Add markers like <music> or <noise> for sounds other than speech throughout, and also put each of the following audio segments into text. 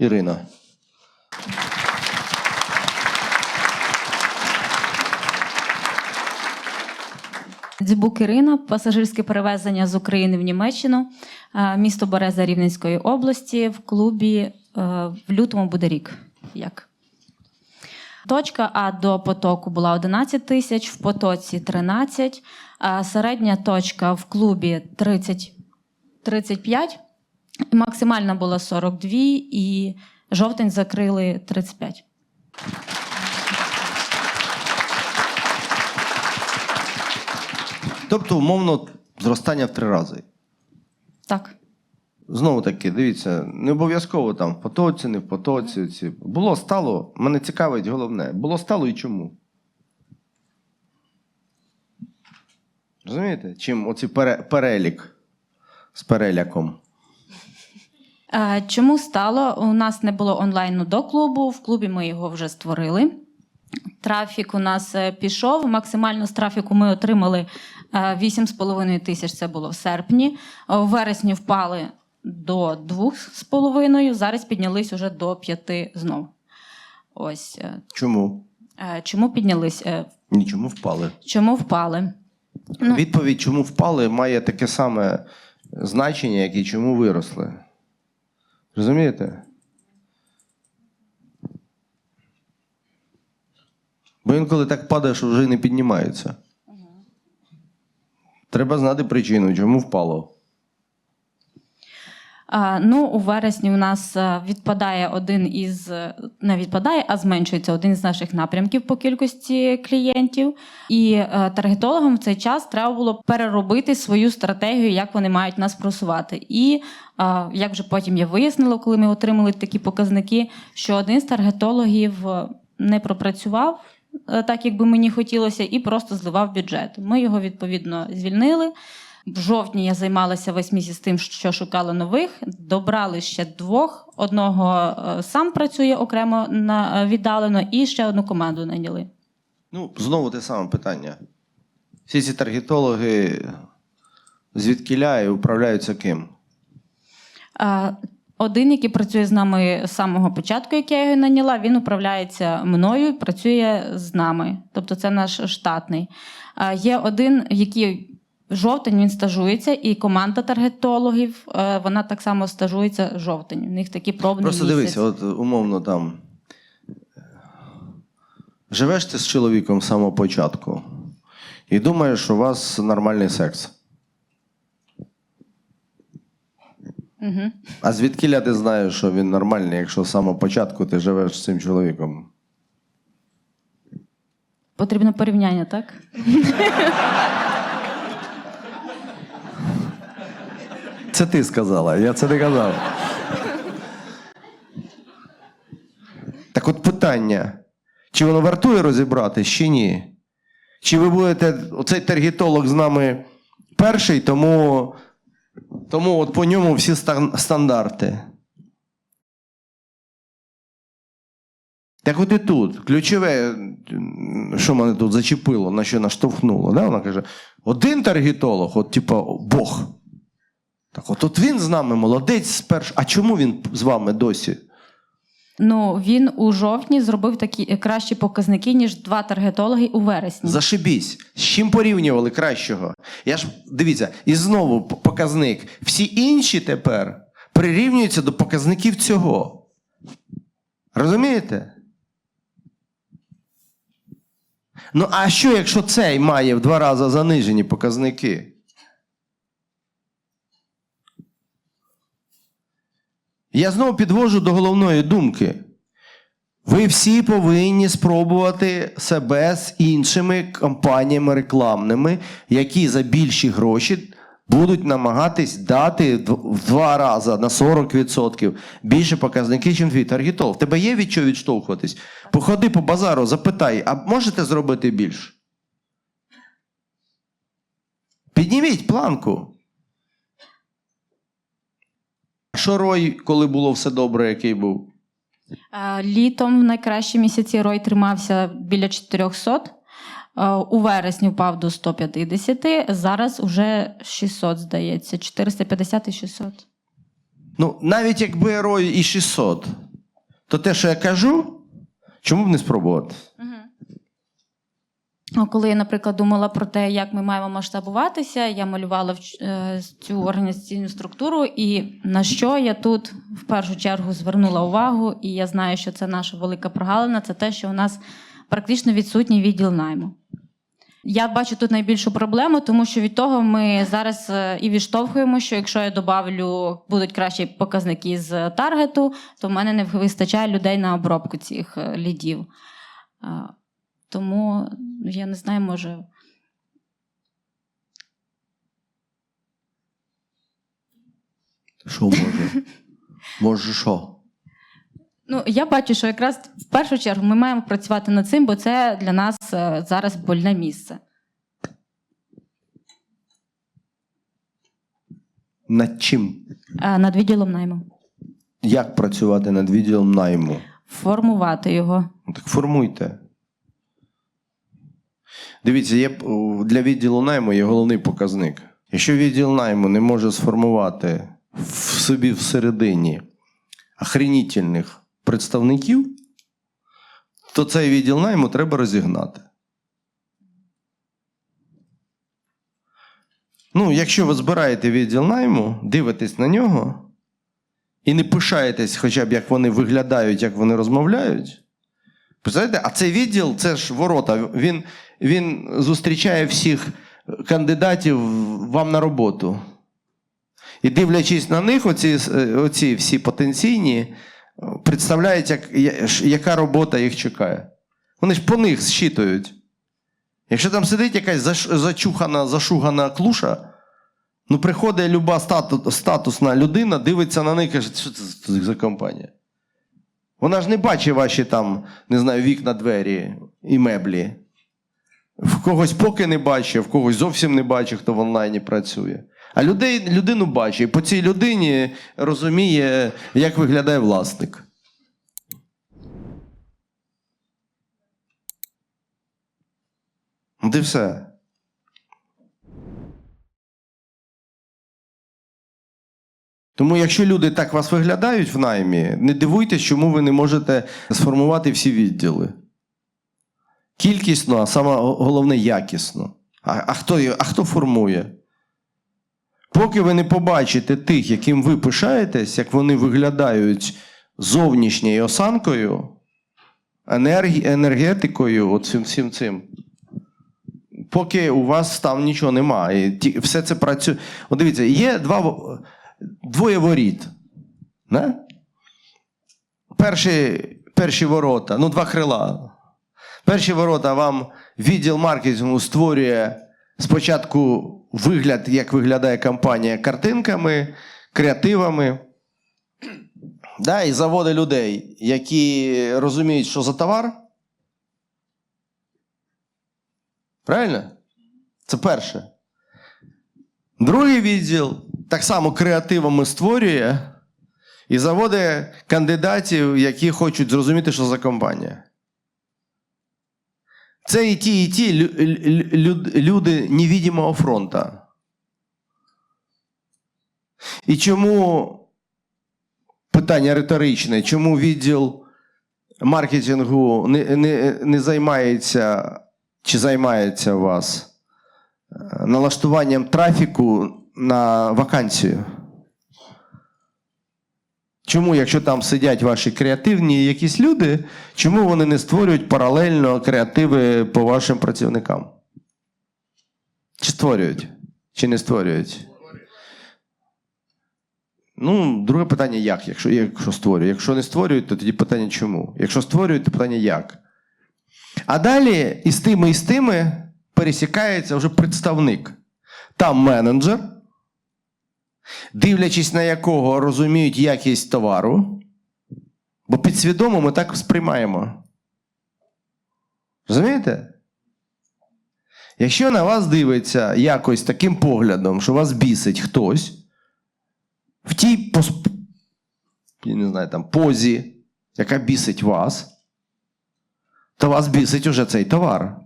Ірина. Дзюбук Ірина, пасажирське перевезення з України в Німеччину, місто Береза Рівненської області в клубі е, в лютому буде рік. Як? Точка А до потоку була 11 тисяч, в потоці 13, а середня точка в клубі 30, 35, максимальна була 42 і жовтень закрили 35. Тобто, умовно, зростання в три рази. Так. Знову таки, дивіться, не обов'язково там в потоці, не в потоці. Ці. Було стало, мене цікавить головне. Було стало і чому? Розумієте? Чим оці пере, перелік з переляком. Е, Чому стало? У нас не було онлайну до клубу. В клубі ми його вже створили. Трафік у нас е, пішов. Максимально з трафіку ми отримали е, 8,5 тисяч. Це було в серпні. Е, В вересні впали до 2,5. Зараз піднялись уже до 5 знов. Ось е, Чому? е, чому піднялись? Е, Нічому впали. Чому впали? Ну. Відповідь, чому впали, має таке саме значення, як і чому виросли. Розумієте? Бо інколи так падає, що вже не піднімається. Треба знати причину, чому впало. Ну, у вересні у нас е, відпадає один із е, не відпадає, а зменшується один із наших напрямків по кількості клієнтів. І е, таргетологам в цей час треба було переробити свою стратегію, як вони мають нас просувати. І як вже потім я вияснила, коли ми отримали такі показники, що один з таргетологів не пропрацював. Так, як би мені хотілося, і просто зливав бюджет. Ми його відповідно звільнили. В жовтні я займалася весь місяць тим, що шукала нових. Добрали ще двох. Одного е, сам працює окремо на е, віддалено, і ще одну команду наняли. Ну, знову те саме питання. Всі ці таргетологи звідкіля і управляються ким? Е, Один, який працює з нами з самого початку, як я його наняла, він управляється мною і працює з нами. Тобто це наш штатний. Є один, який жовтень він стажується, і команда таргетологів е, вона так само стажується жовтень. У них такі пробні Просто місяць. дивися, от умовно там. е, Живеш ти з чоловіком з самого початку і думаєш, що у вас нормальний секс. Угу. А звідкіля ти знаєш, що він нормальний, якщо з самого початку ти живеш з цим чоловіком? Потрібно порівняння, так? <laughs> Це ти сказала, я це не казав. Так от питання: чи воно вартує розібратись, чи ні? Чи ви будете оцей таргетолог з нами перший, тому, тому от по ньому всі стандарти. Так от і тут. Ключове, що мене тут зачепило, на що наштовхнуло. Да? Вона каже: один таргетолог, от типа Бог. Так от, от він з нами молодець спершу. А чому він з вами досі? Ну він у жовтні зробив такі е, кращі показники, ніж два таргетологи у вересні. Зашибісь. З чим порівнювали кращого? Я ж дивіться, і знову показник. Всі інші тепер прирівнюються до показників цього. Розумієте? Ну, а що, якщо цей має в два рази занижені показники? Я знову підвожу до головної думки. Ви всі повинні спробувати себе з іншими компаніями рекламними, які за більші гроші будуть намагатись дати в два рази на 40% більше показники, ніж твій таргетолог. Тебе є від чого відштовхуватись? Походи по базару, запитай, а можете зробити більше? Підніміть планку. Що Рой, коли було все добре, який був? Е, Літом в найкращі місяці рой тримався біля 400. Е, У вересні впав до 150, зараз уже 600, здається, 450 і 600. Ну, навіть якби ROI і 600, то те, що я кажу, чому б не спробувати? Ну, Коли я, наприклад, думала про те, як ми маємо масштабуватися, я малювала е, цю організаційну структуру, і на що я тут в першу чергу звернула увагу, і я знаю, що це наша велика прогалина, це те, що у нас практично відсутній відділ найму. Я бачу тут найбільшу проблему, тому що від того ми зараз е, і відштовхуємо, що якщо я добавлю, будуть кращі показники з таргету, то в мене не вистачає людей на обробку цих е, лідів. Тому ну, я не знаю, може. Що може? Може, що? Ну, я бачу, що якраз в першу чергу ми маємо працювати над цим, бо це для нас е, зараз больне місце. Над чим? Е, Над відділом найму. Як працювати над відділом найму? Формувати його. Ну, Так формуйте. Дивіться, є для відділу найму є головний показник. Якщо відділ найму не може сформувати в собі всередині охренітельних представників, то цей відділ найму треба розігнати. Ну, якщо ви збираєте відділ найму, дивитесь на нього і не пишаєтесь, хоча б як вони виглядають, як вони розмовляють. Представляєте, а цей відділ це ж ворота. Він, він зустрічає всіх кандидатів вам на роботу. І дивлячись на них, оці, оці всі потенційні, представляють, як, яка робота їх чекає. Вони ж по них зчитують. Якщо там сидить якась зачухана, зашугана клуша, ну приходить люба стату, статусна людина, дивиться на них і каже, що це за компанія? Вона ж не бачить ваші там, не знаю, вікна, двері і меблі. В когось поки не бачить, в когось зовсім не бачить, хто в онлайні працює. А людей, людину бачить, і по цій людині розуміє, як виглядає власник. І все. Тому, якщо люди так вас виглядають в наймі, не дивуйтесь, чому ви не можете сформувати всі відділи. Кількісно, а саме головне якісно. А, а, хто, а хто формує? Поки ви не побачите тих, яким ви пишаєтесь, як вони виглядають зовнішньою осанкою, енергі, енергетикою, от всім, всім цим. Поки у вас там нічого немає. Ті- все це працює. От дивіться, є два, двоє воріт. Перші, перші ворота, ну, два крила. Перші ворота вам відділ маркетингу створює спочатку вигляд, як виглядає компанія картинками, креативами. Да, і заводить людей, які розуміють, що за товар. Правильно? Це перше. Другий відділ так само креативами створює і заводить кандидатів, які хочуть зрозуміти, що за компанія. Це і ті, і ті лю- лю- лю- люди невидимого фронта. І чому питання риторичне, чому відділ маркетингу не, не, не займається чи займається вас е, налаштуванням трафіку на вакансію? Чому, якщо там сидять ваші креативні якісь люди, чому вони не створюють паралельно креативи по вашим працівникам? Чи створюють? Чи не створюють? Ну, друге питання як, якщо, якщо створюють. Якщо не створюють, то тоді питання чому? Якщо створюють, то питання як. А далі із тими і з тими пересікається вже представник. Там менеджер, дивлячись на якого розуміють якість товару, бо підсвідомо ми так сприймаємо. Розумієте? Якщо на вас дивиться якось таким поглядом, що вас бісить хтось, в тій пос- я не знаю, там, позі, яка бісить вас, то вас бісить уже цей товар.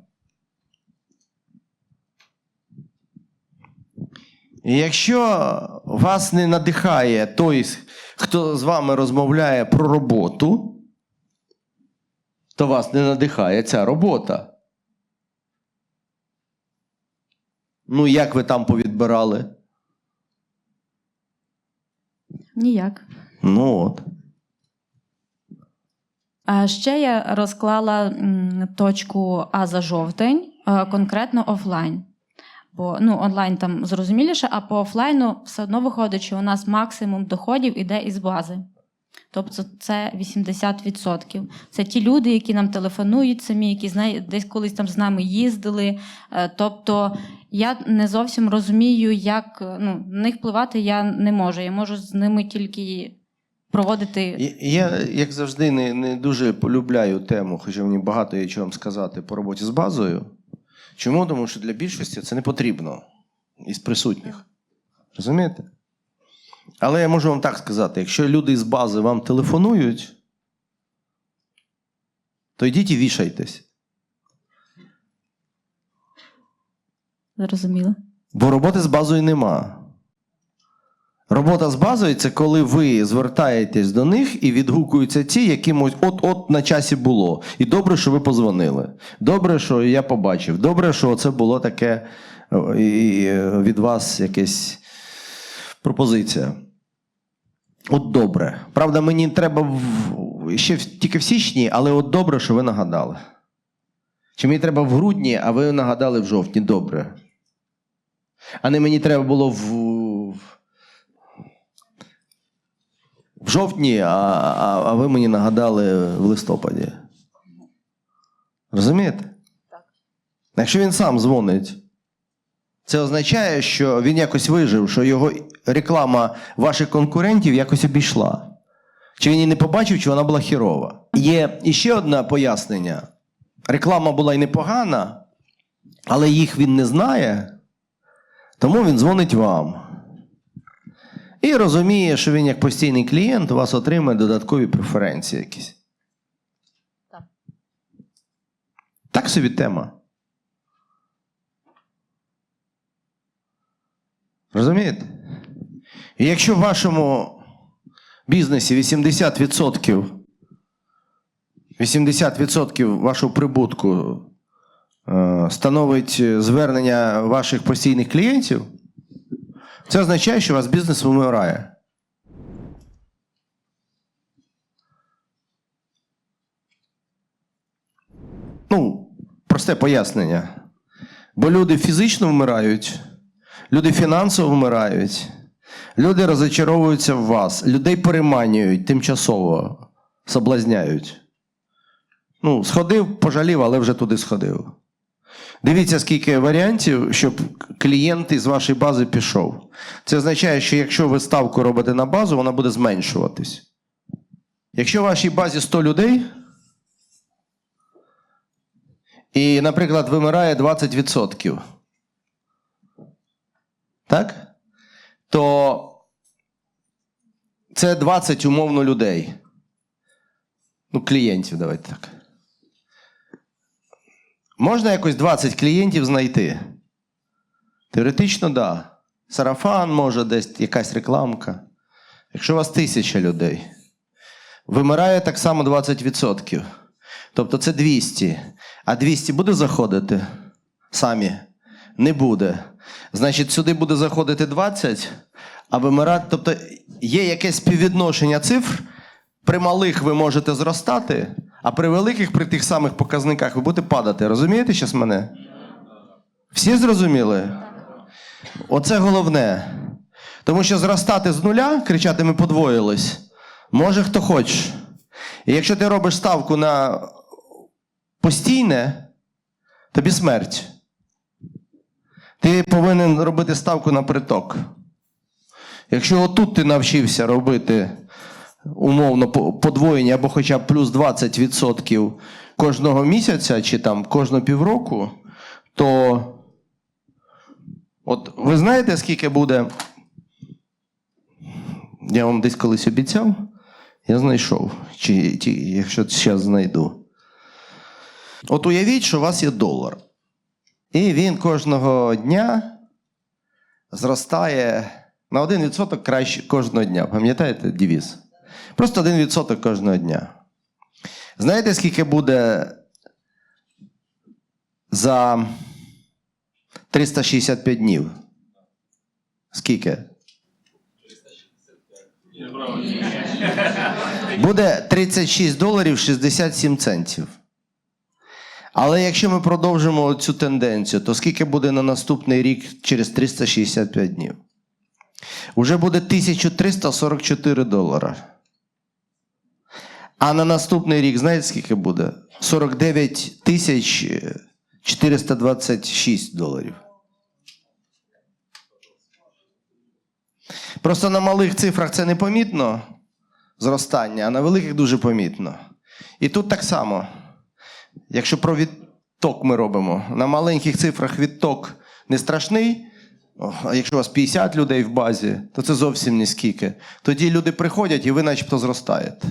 І якщо вас не надихає той, хто з вами розмовляє про роботу, то вас не надихає ця робота. Ну, як ви там повідбирали? Ніяк. Ну от. А ще я розклала м, точку А за жовтень, е, конкретно офлайн. Бо ну, онлайн там зрозуміліше, а по офлайну все одно виходить, що у нас максимум доходів іде із бази. Тобто це 80%. Це ті люди, які нам телефонують самі, які десь колись там з нами їздили. Е, Тобто я не зовсім розумію, як е, ну, на них впливати я не можу. Я можу з ними тільки проводити Я- як завжди, не, не дуже полюбляю тему, хоча мені багато є чого сказати по роботі з базою. Чому? Тому що для більшості це не потрібно із присутніх. Розумієте? Але я можу вам так сказати: якщо люди з бази вам телефонують, то йдіть і вішайтесь. Зрозуміло. Бо роботи з базою нема. Робота з базою це коли ви звертаєтесь до них і відгукуються ті, якимось от-от на часі було. І добре, що ви позвонили. Добре, що я побачив. Добре, що це було таке і від вас якась пропозиція. От добре. Правда, мені треба в... ще тільки в січні, але от добре, що ви нагадали. Чи мені треба в грудні, а ви нагадали в жовтні. Добре. А не мені треба було в, в жовтні, а, а, а ви мені нагадали в листопаді. Розумієте? Так. Якщо він сам дзвонить, це означає, що він якось вижив, що його реклама ваших конкурентів якось обійшла. Чи він її не побачив, чи вона була хірова. Є іще одне пояснення. Реклама була й непогана, але їх він не знає. Тому він дзвонить вам. І розуміє, що він як постійний клієнт у вас отримає додаткові преференції якісь. Так. Так собі тема. Розумієте? І якщо в вашому бізнесі 80%, 80% вашого прибутку е, становить звернення ваших постійних клієнтів, це означає, що у вас бізнес вимирає. Ну, просте пояснення. Бо люди фізично вмирають, люди фінансово вмирають, люди розочаровуються в вас, людей переманюють тимчасово, соблазняють. Ну, сходив, пожалів, але вже туди сходив. Дивіться, скільки варіантів, щоб клієнт із вашої бази пішов. Це означає, що якщо ви ставку робите на базу, вона буде зменшуватись. Якщо в вашій базі 100 людей, і, наприклад, вимирає 20%, так? То це 20 умовно людей. Ну, клієнтів, давайте так. Можна якось 20 клієнтів знайти? Теоретично, так. Да. Сарафан може десь якась рекламка. Якщо у вас тисяча людей, вимирає так само 20%. Тобто це 200. А 200 буде заходити самі? Не буде. Значить, сюди буде заходити 20, а вимирати. Тобто є якесь співвідношення цифр. При малих ви можете зростати, а при великих, при тих самих показниках ви будете падати. Розумієте зараз мене? Всі зрозуміли? Оце головне. Тому що зростати з нуля, кричати ми подвоїлись, може хто хоче. І якщо ти робиш ставку на постійне, тобі смерть. Ти повинен робити ставку на приток. Якщо отут ти навчився робити умовно по- подвоєння або хоча б плюс 20% кожного місяця чи там кожного півроку, то от ви знаєте, скільки буде. Я вам десь колись обіцяв, я знайшов, чи, чи якщо зараз знайду. От уявіть, що у вас є долар. І він кожного дня зростає на 1% краще кожного дня. Пам'ятаєте девіз? Просто 1% кожного дня. Знаєте, скільки буде за 365 днів? Скільки? Буде 36 доларів 67 центів. Але якщо ми продовжимо цю тенденцію, то скільки буде на наступний рік через 365 днів? Уже буде 1344 долара. А на наступний рік, знаєте, скільки буде? 49 тисяч 426 доларів. Просто на малих цифрах це не помітно зростання, а на великих дуже помітно. І тут так само. Якщо про відток ми робимо, на маленьких цифрах відток не страшний. А якщо у вас 50 людей в базі, то це зовсім не скільки. Тоді люди приходять і ви начебто зростаєте.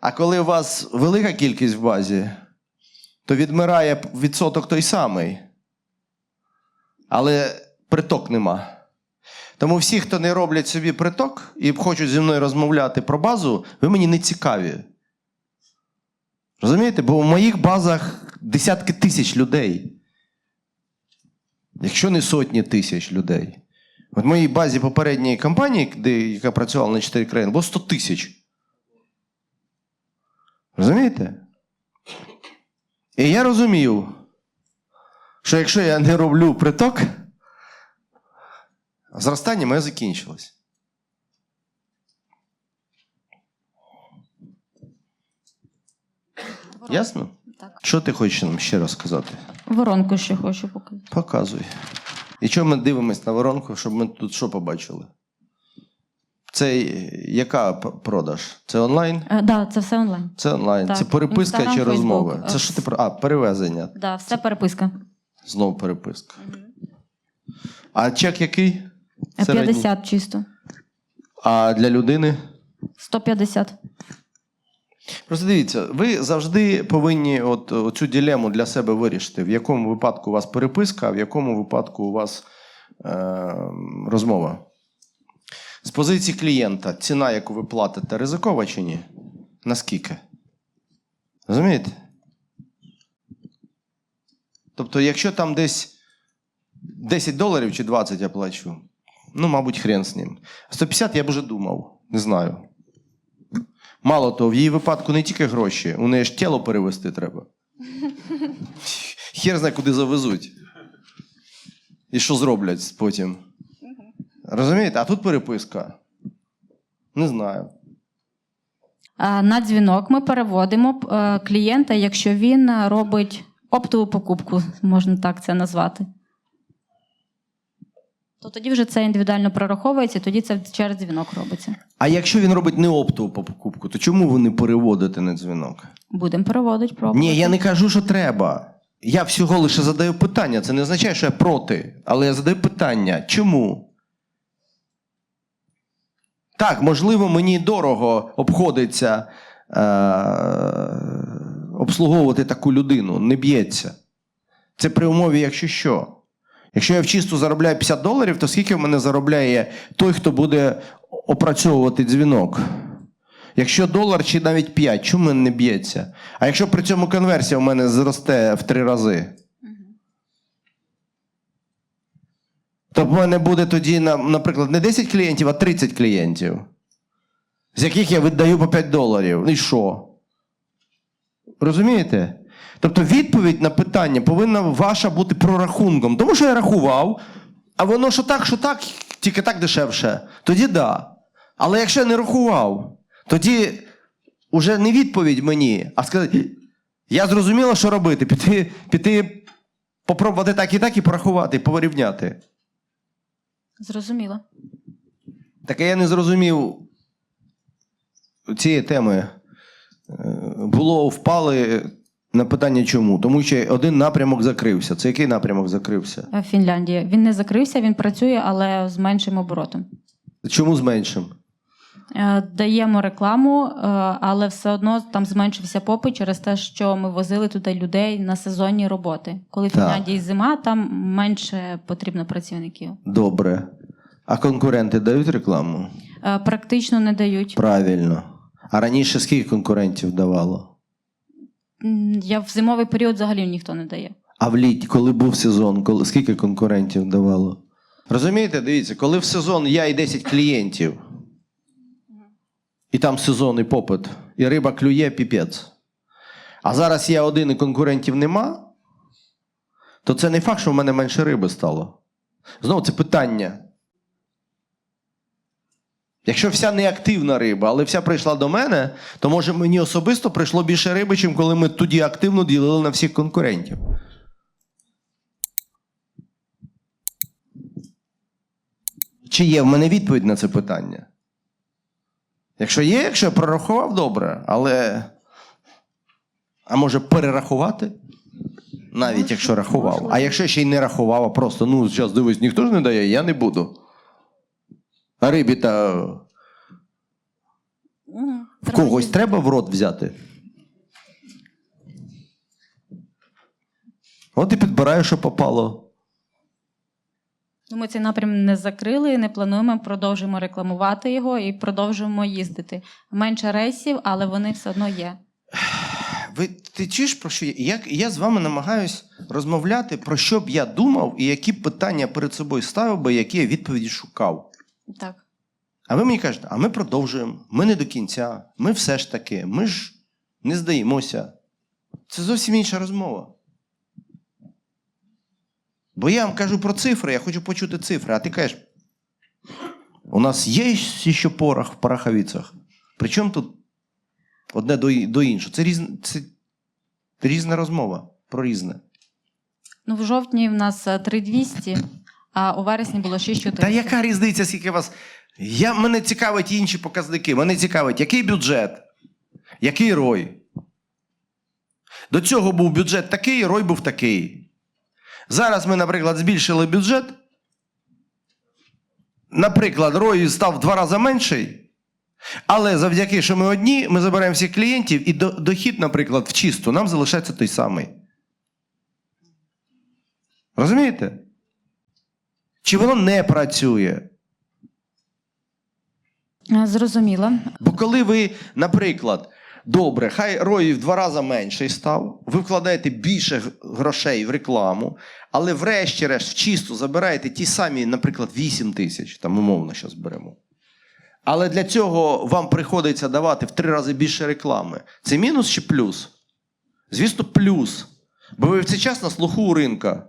А коли у вас велика кількість в базі, то відмирає відсоток той самий. Але приток нема. Тому всі, хто не роблять собі приток і хочуть зі мною розмовляти про базу, ви мені не цікаві. Розумієте? Бо в моїх базах десятки тисяч людей. Якщо не сотні тисяч людей. От в моїй базі попередньої компанії, де, яка працювала на 4 країни, було 100 тисяч. Розумієте? І я розумів, що якщо я не роблю приток, зростання моє закінчилось. Ясно? Так. Що ти хочеш нам ще розказати? Воронку ще хочу показати. Показуй. І чого ми дивимось на воронку, щоб ми тут що побачили? Це яка продаж? Це онлайн? Так, да, це все онлайн. Це онлайн. Так, Це переписка Instagram, чи Facebook. розмова? Це Е, що ти про. А, перевезення. Да, все переписка. Знову переписка. А чек який? Середній? 50 чисто. А для людини? 150. Просто дивіться, ви завжди повинні от, цю дилему для себе вирішити, в якому випадку у вас переписка, а в якому випадку у вас е, розмова. З позиції клієнта, ціна, яку ви платите, ризикова чи ні? Наскільки? Розумієте? Тобто, якщо там десь 10 доларів чи 20 я плачу, ну, мабуть, хрен з ним. 150 я б вже думав, не знаю. Мало того, в її випадку не тільки гроші, у неї ж тіло перевести треба. <laughs> Хер знає, куди завезуть. І що зроблять потім. Розумієте? А тут переписка. Не знаю. На дзвінок ми переводимо е, клієнта, якщо він е, робить оптову покупку, можна так це назвати. То тоді вже це індивідуально прораховується, тоді це через дзвінок робиться. А якщо він робить не оптову покупку, то чому ви не переводите на дзвінок? Будемо переводити, пробувати. Ні, я не кажу, що треба. Я всього лише задаю питання. Це не означає, що я проти. Але я задаю питання. Чому? Так, можливо, мені дорого обходиться е- обслуговувати таку людину, не б'ється. Це при умові, якщо що. Якщо я в чисту заробляю 50 доларів, то скільки в мене заробляє той, хто буде опрацьовувати дзвінок? Якщо долар чи навіть 5, чому не б'ється? А якщо при цьому конверсія в мене зросте в три рази? То в мене буде тоді, наприклад, не 10 клієнтів, а 30 клієнтів, з яких я віддаю по 5 доларів. І що? Розумієте? Тобто відповідь на питання повинна ваша бути прорахунком. Тому що я рахував, а воно що так, що так, тільки так дешевше. Тоді да. Але якщо я не рахував, тоді вже не відповідь мені, а сказати, я зрозуміла, що робити. Піти, піти попробувати так і так і порахувати, порівняти. Зрозуміло. Так я не зрозумів цієї теми. Е, Було впали на питання чому? Тому що один напрямок закрився. Це який напрямок закрився? Е, Фінляндія. Він не закрився, він працює, але з меншим оборотом. Чому з меншим? Е, Даємо рекламу, е, але все одно там зменшився попит через те, що ми возили туди людей на сезонні роботи. Коли в Фінляндії зима, там менше потрібно працівників. Добре. А конкуренти дають рекламу? Е, Практично не дають. Правильно. А раніше скільки конкурентів давало? Я в зимовий період взагалі ніхто не дає. А в літ, коли був сезон, коли, скільки конкурентів давало? Розумієте, дивіться, коли в сезон я і 10 клієнтів, і там сезонний попит, і риба клює піпець. А зараз я один і конкурентів нема, то це не факт, що в мене менше риби стало. Знову це питання. Якщо вся неактивна риба, але вся прийшла до мене, то може мені особисто прийшло більше риби, чим коли ми тоді активно ділили на всіх конкурентів. Чи є в мене відповідь на це питання? Якщо є, якщо я прорахував, добре, але. А може перерахувати? Навіть якщо рахував. А якщо ще й не рахував, а просто, ну, зараз дивись, ніхто ж не дає, я не буду. А рибі та в когось треба в рот взяти. От і підбираю, що попало. Ну, Ми цей напрям не закрили, не плануємо, продовжуємо рекламувати його і продовжуємо їздити. Менше рейсів, але вони все одно є. Ви ти чуєш про що я? я? Я з вами намагаюсь розмовляти, про що б я думав і які питання перед собою ставив би, які я відповіді шукав. Так. А ви мені кажете, а ми продовжуємо, ми не до кінця, ми все ж таки, ми ж не здаємося. Це зовсім інша розмова. Бо я вам кажу про цифри, я хочу почути цифри, а ти кажеш, у нас є ще порох в пороховицях. Причому тут одне до, до іншого. Це, різ, це різна розмова про різне. Ну, в жовтні в нас е, 3200, а у вересні було 6400. Та яка різниця, скільки вас. Я, мене цікавить інші показники. Мене цікавить, який бюджет, який рой. До цього був бюджет такий, рой був такий. Зараз ми, наприклад, збільшили бюджет. Наприклад, рой став в два рази менший. Але завдяки, що ми одні, ми забираємо всіх клієнтів, і до- дохід, наприклад, в чисту нам залишається той самий. Розумієте? Чи воно не працює? Зрозуміло. Бо коли ви, наприклад, добре, хай рой в два рази менший став, ви вкладаєте більше грошей в рекламу, але врешті-решт в чисту забираєте ті самі, наприклад, 8 тисяч, там умовно зараз беремо. Але для цього вам приходиться давати в три рази більше реклами. Це мінус чи плюс? Звісно, плюс. Бо ви в цей час на слуху у ринка.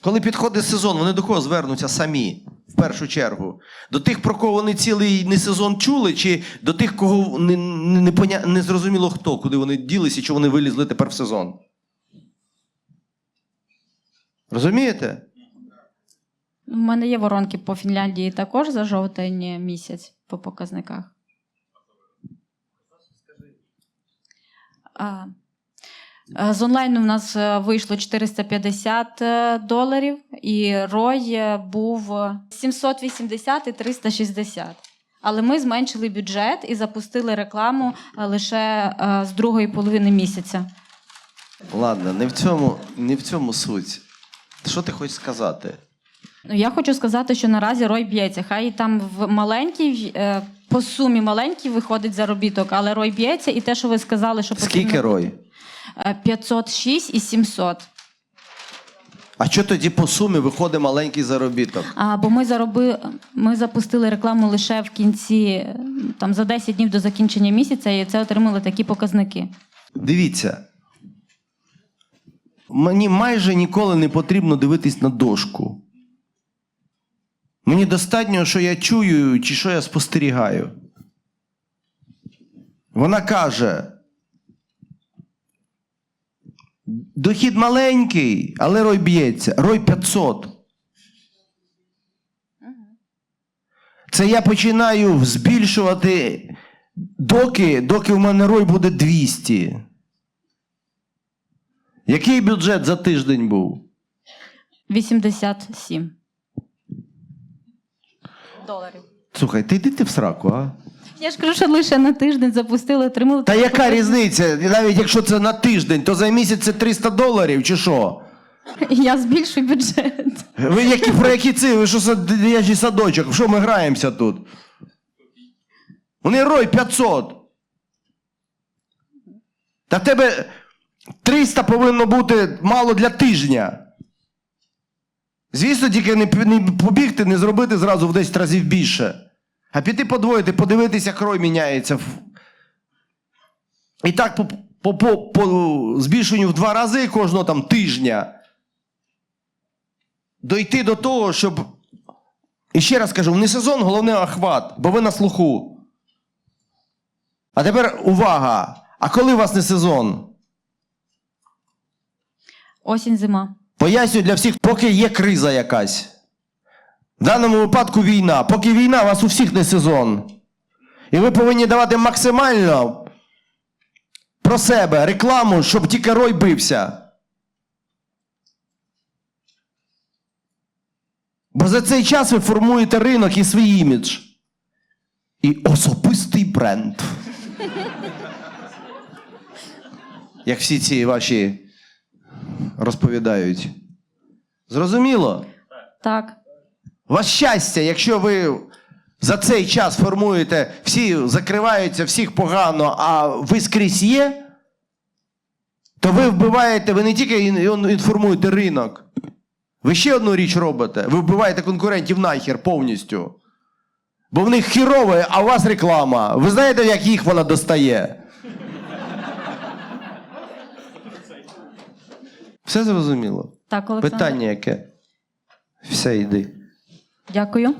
Коли підходить сезон, вони до кого звернуться самі, першу чергу. До тих, про кого вони цілий не сезон чули, чи до тих, кого не, не, поня... не зрозуміло хто, куди вони ділися, і чи вони вилізли тепер в сезон. Розумієте? У мене є воронки по Фінляндії також за жовтень місяць по показниках. А, з онлайну в нас е, вийшло 450 е, доларів, і рой е, був е, 780 і 360. Але ми зменшили бюджет і запустили рекламу е, лише е, з другої половини місяця. Ладно, не в цьому, не в цьому суть. Що ти хочеш сказати? Ну, Я хочу сказати, що наразі рой б'ється. Хай там в маленький, е, по сумі маленький виходить заробіток, але рой б'ється, і те, що ви сказали, що Скільки рой? Е, 506 і 700. А що тоді по сумі виходить маленький заробіток? А, бо ми зароби, ми запустили рекламу лише в кінці, е, там за 10 днів до закінчення місяця, і це отримали такі показники. Дивіться. Мені майже ніколи не потрібно дивитись на дошку. Мені достатньо, що я чую чи що я спостерігаю. Вона каже: дохід маленький, але рой б'ється. Рой 500. Це я починаю збільшувати доки, доки в мене рой буде 200. Який бюджет за тиждень був? 87 доларів. Слухай, ти йди ти в сраку, а? Я ж кажу, що лише на тиждень запустили, отримали. Та яка різниця? Навіть якщо це на тиждень, то за місяць це 300 доларів чи що? Я збільшую бюджет. Ви які, про які ці? Ви що сад- дитячий садочок? Що ми граємося тут? Вони рой 500. Та в тебе 300 повинно бути мало для тижня. Звісно, тільки не побігти, не зробити зразу в 10 разів більше. А піти подвоїти, подивитися, як рой міняється. І так по, по, по, по збільшенню в два рази кожного там тижня дойти до того, щоб. І ще раз кажу, не сезон, головне охват, бо ви на слуху. А тепер увага! А коли у вас не сезон? Осінь, зима. Пояснюю для всіх, поки є криза якась. В даному випадку війна. Поки війна, у вас у всіх не сезон. І ви повинні давати максимально про себе рекламу, щоб тільки рой бився. Бо за цей час ви формуєте ринок і свій імідж. І особистий бренд. Як всі ці ваші розповідають. Зрозуміло? Так. Вас щастя, якщо ви за цей час формуєте, всі закриваються, всіх погано, а ви скрізь є, то ви вбиваєте, ви не тільки інформуєте ринок. Ви ще одну річ робите. Ви вбиваєте конкурентів нахер повністю. Бо в них хірове, а у вас реклама. Ви знаєте, як їх вона достає? Все зрозуміло? Так, Олександр. Питання яке? Все, йди. Дякую.